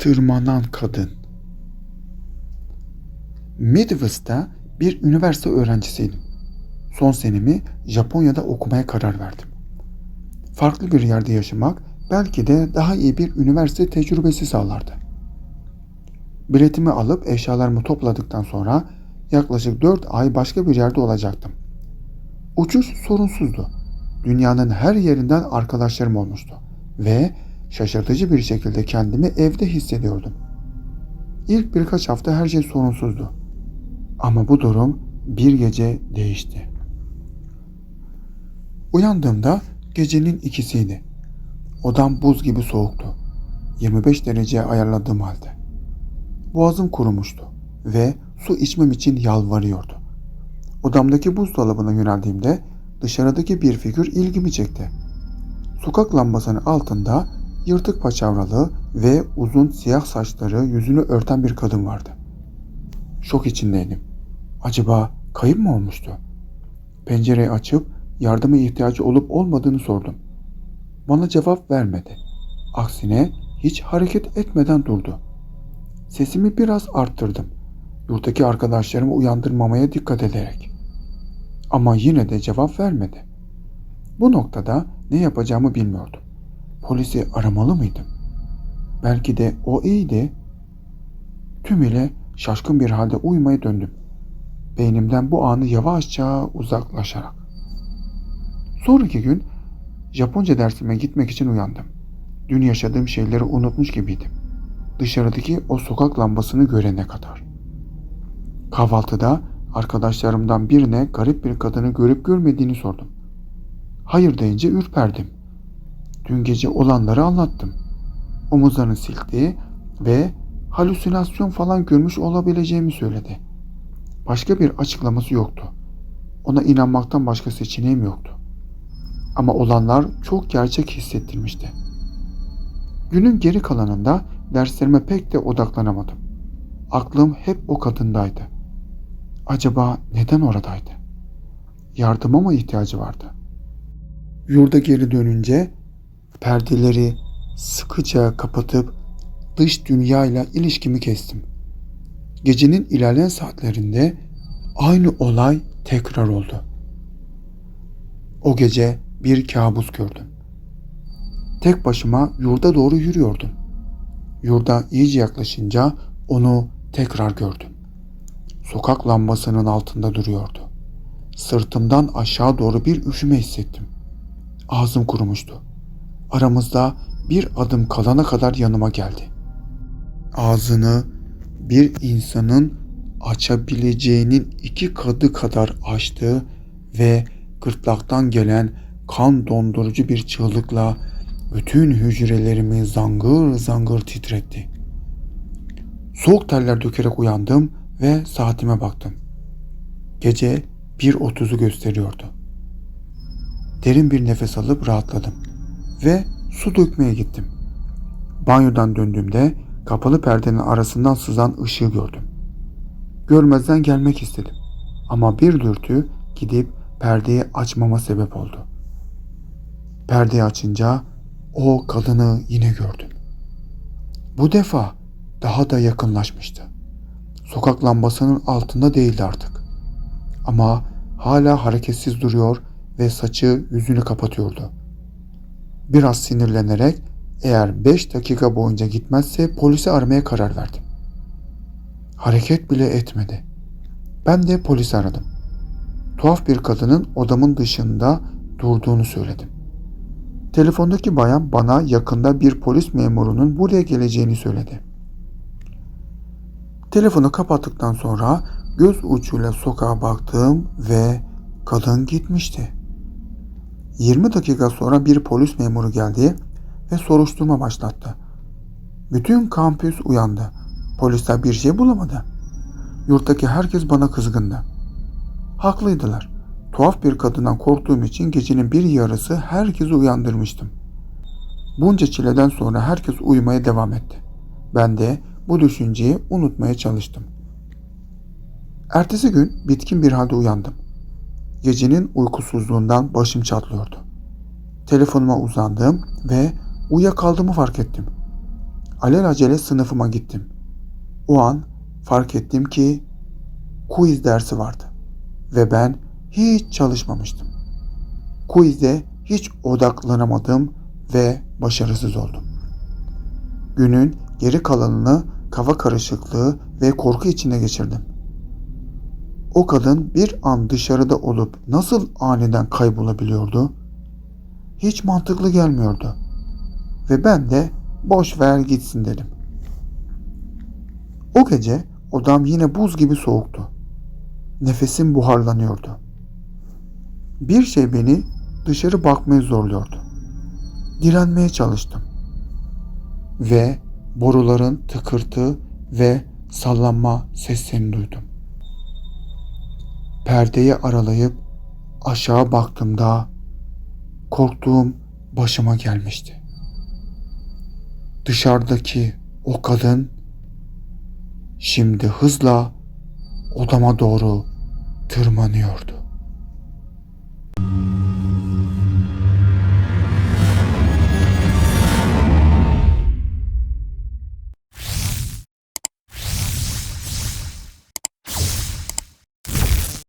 Tırmanan kadın. Midwest'ta bir üniversite öğrencisiydim. Son senemi Japonya'da okumaya karar verdim. Farklı bir yerde yaşamak belki de daha iyi bir üniversite tecrübesi sağlardı. Biletimi alıp eşyalarımı topladıktan sonra yaklaşık 4 ay başka bir yerde olacaktım. Uçuş sorunsuzdu. Dünyanın her yerinden arkadaşlarım olmuştu ve şaşırtıcı bir şekilde kendimi evde hissediyordum. İlk birkaç hafta her şey sorunsuzdu. Ama bu durum bir gece değişti. Uyandığımda gecenin ikisiydi. Odam buz gibi soğuktu. 25 dereceye ayarladığım halde. Boğazım kurumuştu ve su içmem için yalvarıyordu. Odamdaki buzdolabına yöneldiğimde dışarıdaki bir figür ilgimi çekti. Sokak lambasının altında yırtık paçavralı ve uzun siyah saçları yüzünü örten bir kadın vardı. Şok içindeydim. Acaba kayıp mı olmuştu? Pencereyi açıp yardıma ihtiyacı olup olmadığını sordum. Bana cevap vermedi. Aksine hiç hareket etmeden durdu. Sesimi biraz arttırdım. Yurttaki arkadaşlarımı uyandırmamaya dikkat ederek. Ama yine de cevap vermedi. Bu noktada ne yapacağımı bilmiyordum. Polisi aramalı mıydım? Belki de o iyiydi. Tümüyle şaşkın bir halde uyumaya döndüm. Beynimden bu anı yavaşça uzaklaşarak. Sonraki gün Japonca dersime gitmek için uyandım. Dün yaşadığım şeyleri unutmuş gibiydim. Dışarıdaki o sokak lambasını görene kadar. Kahvaltıda arkadaşlarımdan birine garip bir kadını görüp görmediğini sordum. Hayır deyince ürperdim. Dün gece olanları anlattım. Omuzlarını silkti ve halüsinasyon falan görmüş olabileceğimi söyledi. Başka bir açıklaması yoktu. Ona inanmaktan başka seçeneğim yoktu. Ama olanlar çok gerçek hissettirmişti. Günün geri kalanında derslerime pek de odaklanamadım. Aklım hep o kadındaydı. Acaba neden oradaydı? Yardıma mı ihtiyacı vardı? Yurda geri dönünce perdeleri sıkıca kapatıp dış dünyayla ilişkimi kestim. Gecenin ilerleyen saatlerinde aynı olay tekrar oldu. O gece bir kabus gördüm. Tek başıma yurda doğru yürüyordum. Yurda iyice yaklaşınca onu tekrar gördüm. Sokak lambasının altında duruyordu. Sırtımdan aşağı doğru bir üşüme hissettim. Ağzım kurumuştu. Aramızda bir adım kalana kadar yanıma geldi. Ağzını bir insanın açabileceğinin iki katı kadar açtı ve gırtlaktan gelen kan dondurucu bir çığlıkla bütün hücrelerimi zangır zangır titretti. Soğuk terler dökerek uyandım ve saatime baktım. Gece 1.30'u gösteriyordu. Derin bir nefes alıp rahatladım ve su dökmeye gittim. Banyodan döndüğümde kapalı perdenin arasından sızan ışığı gördüm. Görmezden gelmek istedim ama bir dürtü gidip perdeyi açmama sebep oldu. Perdeyi açınca o kadını yine gördüm. Bu defa daha da yakınlaşmıştı. Sokak lambasının altında değildi artık. Ama hala hareketsiz duruyor ve saçı yüzünü kapatıyordu. Biraz sinirlenerek eğer 5 dakika boyunca gitmezse polisi aramaya karar verdim. Hareket bile etmedi. Ben de polisi aradım. Tuhaf bir kadının odamın dışında durduğunu söyledim. Telefondaki bayan bana yakında bir polis memurunun buraya geleceğini söyledi. Telefonu kapattıktan sonra göz ucuyla sokağa baktım ve kadın gitmişti. 20 dakika sonra bir polis memuru geldi ve soruşturma başlattı. Bütün kampüs uyandı. Polisler bir şey bulamadı. Yurttaki herkes bana kızgındı. Haklıydılar. Tuhaf bir kadından korktuğum için gecenin bir yarısı herkesi uyandırmıştım. Bunca çileden sonra herkes uyumaya devam etti. Ben de bu düşünceyi unutmaya çalıştım. Ertesi gün bitkin bir halde uyandım. Gecenin uykusuzluğundan başım çatlıyordu. Telefonuma uzandım ve uyuyakaldığımı fark ettim. alelacele sınıfıma gittim. O an fark ettim ki quiz dersi vardı ve ben hiç çalışmamıştım. Quizde hiç odaklanamadım ve başarısız oldum. Günün geri kalanını kafa karışıklığı ve korku içinde geçirdim. O kadın bir an dışarıda olup nasıl aniden kaybolabiliyordu? Hiç mantıklı gelmiyordu. Ve ben de boş ver gitsin dedim. O gece odam yine buz gibi soğuktu. Nefesim buharlanıyordu. Bir şey beni dışarı bakmaya zorluyordu. Direnmeye çalıştım. Ve boruların tıkırtı ve sallanma seslerini duydum. Perdeyi aralayıp aşağı baktığımda korktuğum başıma gelmişti. Dışarıdaki o kadın şimdi hızla odama doğru tırmanıyordu.